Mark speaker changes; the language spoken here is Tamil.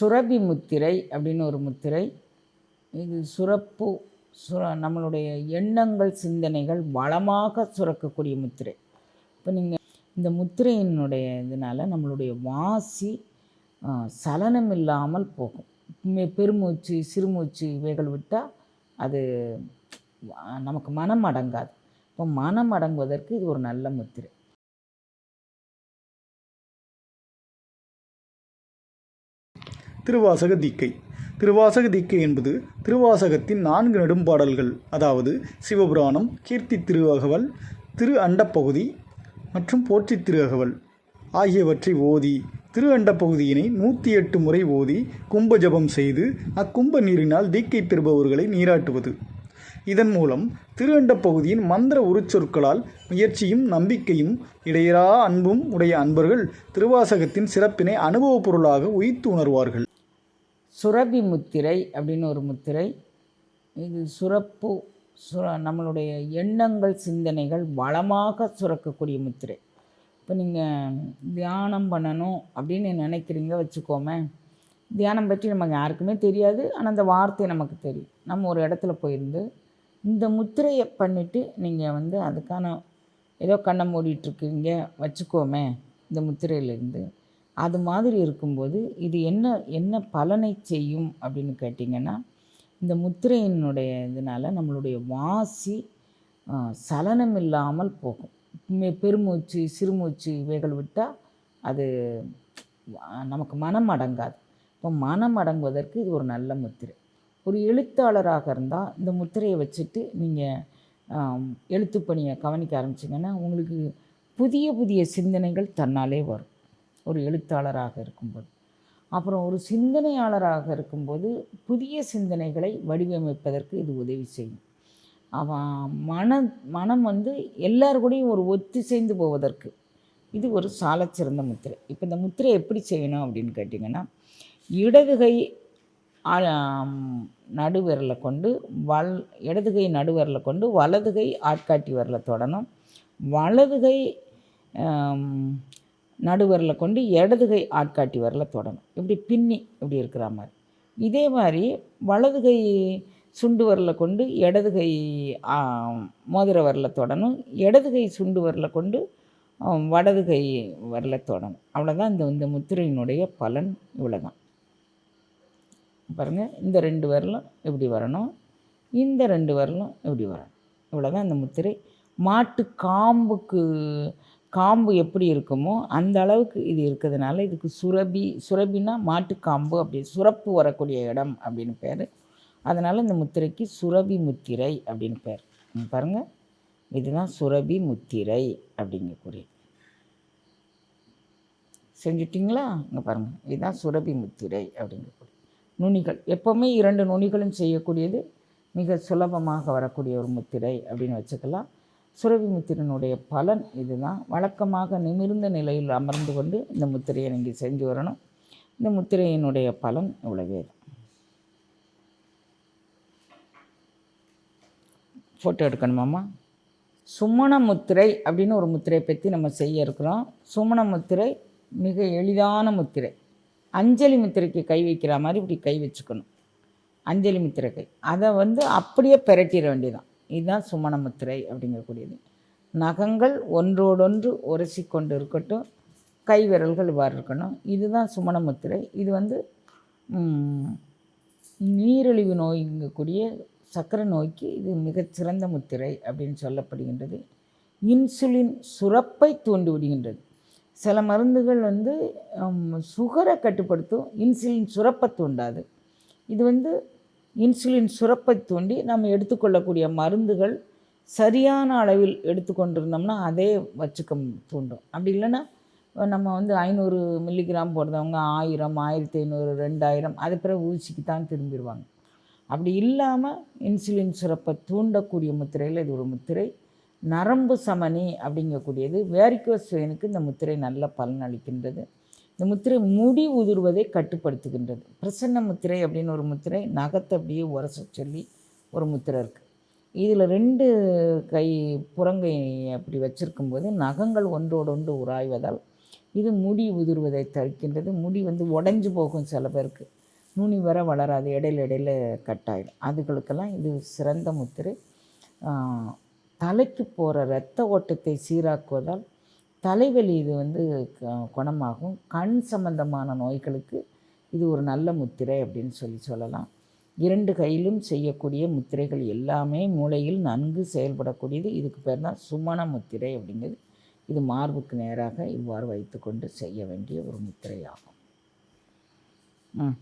Speaker 1: சுரபி முத்திரை அப்படின்னு ஒரு முத்திரை. இது சுரப்பு சுர நம்மளுடைய எண்ணங்கள் சிந்தனைகள் வளமாக சுரக்கக்கூடிய முத்திரை. இப்போ நீங்கள் இந்த முத்திரையினுடைய இதனால் நம்மளுடைய வாசி சலனம் இல்லாமல் போகும். பெருமூச்சு சிறுமூச்சு இவைகள் விட்டால் அது நமக்கு மனம் அடங்காது இப்போ மனம் அடங்குவதற்கு இது ஒரு நல்ல முத்திரை.
Speaker 2: திருவாசக தீக்கை. திருவாசக தீக்கை என்பது திருவாசகத்தின் நான்கு நெடும்பாடல்கள். அதாவது சிவபுராணம் கீர்த்தி திருவகவல் திரு அண்டப்பகுதி மற்றும் போற்றி திருவகவல் ஆகியவற்றை ஓதி திரு அண்டப்பகுதியினை நூற்றி எட்டு முறை ஓதி கும்ப ஜபம் செய்து அக்கும்ப நீரினால் தீக்கை பெறுபவர்களை நீராட்டுவது. இதன் மூலம் திரு அண்டப்பகுதியின் மந்திர உருச்சொற்களால் முயற்சியும் நம்பிக்கையும் இடையறா அன்பும் உடைய அன்பர்கள் திருவாசகத்தின் சிறப்பினை அனுபவப் பொருளாக உயித்து உணர்வார்கள்.
Speaker 1: சுரபி முத்திரை அப்படின்னு ஒரு முத்திரை. இது சுரப்பு சுர நம்மளுடைய எண்ணங்கள் சிந்தனைகள் வளமாக சுரக்கக்கூடிய முத்திரை. இப்போ நீங்கள் தியானம் பண்ணணும் அப்படின்னு நினைக்கிறீங்க வச்சுக்கோமே. தியானம் பற்றி நமக்கு யாருக்குமே தெரியாது ஆனால் அந்த வார்த்தை நமக்கு தெரியும். நம்ம ஒரு இடத்துல போயிருந்து இந்த முத்திரையை பண்ணிவிட்டு நீங்கள் வந்து அதுக்கான ஏதோ கண்ணை மூடிட்டுருக்கீங்க வச்சுக்கோமே இந்த முத்திரையிலேருந்து. அது மாதிரி இருக்கும்போது இது என்ன என்ன பலனை செய்யும் அப்படின்னு கேட்டிங்கன்னா இந்த முத்திரையினுடைய இதனால் நம்மளுடைய வாசி சலனம் இல்லாமல் போகும். பெருமூச்சு சிறுமூச்சு இவைகள் விட்டால் அது நமக்கு மனம் அடங்காது. இப்போ மனம் அடங்குவதற்கு இது ஒரு நல்ல முத்திரை. ஒரு எழுத்தாளராக இருந்தால் இந்த முத்திரையை வச்சுட்டு நீங்கள் எழுத்துப்பணியை கவனிக்க ஆரம்பிச்சிங்கன்னா உங்களுக்கு புதிய புதிய சிந்தனைகள் தன்னாலே வரும். ஒரு எழுத்தாளராக இருக்கும்போது. அப்புறம் ஒரு சிந்தனையாளராக இருக்கும்போது புதிய சிந்தனைகளை வடிவமைப்பதற்கு இது உதவி செய்யும். அவன் மன மனம் வந்து எல்லார் கூடயும் ஒரு ஒத்திசைந்து போவதற்கு இது ஒரு சாலச்சிறந்த முத்திரை. இப்போ இந்த முத்திரை எப்படி செய்யணும் அப்படின்னு கேட்டிங்கன்னா இடதுகை நடுவரில் நடுவிரலை கொண்டு வல் இடதுகை நடுவரில் நடுவிரலை கொண்டு வலதுகை ஆட்காட்டி விரலை தொடணும். வலதுகை நடுவரில் கொண்டு இடது கை ஆட்காட்டி வரல தொடணும். இப்படி பின்னி இப்படி இருக்கிற மாதிரி. இதே மாதிரி வலது கை சுண்டு வரல கொண்டு இடது கை மோதிர வரல தொடணும். இடதுகை சுண்டு வரல கொண்டு வடதுகை வரல தொடணும். அவ்வளோதான் இந்த இந்த முத்திரையினுடைய பலன் இவ்வளோதான் பாருங்கள் இந்த ரெண்டு வரலும் இப்படி வரணும். இந்த ரெண்டு வரலும் இப்படி வரணும். இவ்வளோதான் இந்த முத்திரை. மாட்டு காம்புக்கு காம்பு எப்படி இருக்குமோ அந்த அளவுக்கு இது இருக்கிறதுனால இதுக்கு சுரபி சுரபினா மாட்டு காம்பு அப்படி சுரப்பு வரக்கூடிய இடம் அப்படின்னு பேர். அதனால் இந்த முத்திரைக்கு சுரபி முத்திரை அப்படின்னு பேர். பாருங்கள் இதுதான் சுரபி முத்திரை அப்படிங்கக்கூடிய செஞ்சுட்டிங்களா? இங்கே பாருங்கள் இதுதான் சுரபி முத்திரை அப்படிங்கக்கூடிய நுனிகள். எப்போவுமே இரண்டு நுனிகளும் செய்யக்கூடியது. மிக சுலபமாக வரக்கூடிய ஒரு முத்திரை அப்படின்னு வச்சுக்கலாம். சுரபி முத்திரனுடைய பலன் இதுதான். வழக்கமாக நிமிர்ந்த நிலையில் அமர்ந்து கொண்டு இந்த முத்திரையை நீங்கள் செஞ்சு வரணும். இந்த முத்திரையினுடைய பலன் இவ்வளவே. தான் ஃபோட்டோ எடுக்கணுமாம்மா? சுமண முத்திரை அப்படின்னு ஒரு முத்திரையை பற்றி நம்ம செய்ய இருக்கிறோம். சுமண முத்திரை மிக எளிதான முத்திரை. அஞ்சலி முத்திரைக்கு கை வைக்கிற மாதிரி இப்படி கை வச்சுக்கணும். அஞ்சலி முத்திரை கை. அதை வந்து அப்படியே பிரட்டிட வேண்டியதான் இதுதான் சுமண முத்திரை அப்படிங்கக்கூடியது. நகங்கள் ஒன்றோடொன்று உரசி கொண்டு இருக்கட்டும் கை விரல்கள் இவ்வாறு இருக்கணும். இதுதான் சுமண முத்திரை. இது வந்து நீரிழிவு நோய்ங்கக்கூடிய சக்கரை நோய்க்கு இது மிகச்சிறந்த முத்திரை அப்படின்னு சொல்லப்படுகின்றது. இன்சுலின் சுரப்பை தூண்டி விடுகின்றது. சில மருந்துகள் வந்து சுகரை கட்டுப்படுத்தும். இன்சுலின் சுரப்பை தூண்டாது. இது வந்து இன்சுலின் சுரப்பை தூண்டி நம்ம எடுத்துக்கொள்ளக்கூடிய மருந்துகள் சரியான அளவில் எடுத்துக்கொண்டிருந்தோம்னா அதே வச்சுக்க தூண்டும். அப்படி இல்லைன்னா நம்ம வந்து ஐநூறு மில்லிகிராம் போடுறவங்க ஆயிரம் ஆயிரத்தி ஐநூறு ரெண்டாயிரம் அது பிறகு ஊசிக்கு தான் திரும்பிடுவாங்க. அப்படி இல்லாமல் இன்சுலின் சுரப்பை தூண்டக்கூடிய முத்திரையில் இது ஒரு முத்திரை. நரம்பு சமனி அப்படிங்கக்கூடியது வேரிக்கோஸ் வெயினுக்கு இந்த முத்திரை நல்ல பலன் அளிக்கின்றது. இந்த முத்திரை முடி உதிர்வதை கட்டுப்படுத்துகின்றது. பிரசன்ன முத்திரை அப்படின்னு ஒரு முத்திரை நகத்தை அப்படியே உரச சொல்லி ஒரு முத்திரை இருக்குது இதில் ரெண்டு கை புறங்கை அப்படி வச்சுருக்கும்போது நகங்கள் ஒன்றோடொன்று உராய்வதால் இது முடி உதிர்வதை தடுக்கின்றது. முடி வந்து உடஞ்சி போகும் சில பேருக்கு. நுனி வர வளராது இடையில இடையில கட்டாயிடும் அதுகளுக்கெல்லாம் இது சிறந்த முத்திரை. தலைக்கு போகிற இரத்த ஓட்டத்தை சீராக்குவதால் தலைவலி இது வந்து க- குணமாகும். கண் சம்பந்தமான நோய்களுக்கு இது ஒரு நல்ல முத்திரை அப்படின்னு சொல்லி சொல்லலாம். இரண்டு கையிலும் செய்யக்கூடிய முத்திரைகள் எல்லாமே மூளையில் நன்கு செயல்படக்கூடியது. இதுக்கு பேர் தான் சுமண முத்திரை அப்படிங்கிறது. இது மார்புக்கு நேராக இவ்வாறு வைத்துக்கொண்டு செய்ய வேண்டிய ஒரு முத்திரையாகும். ம்.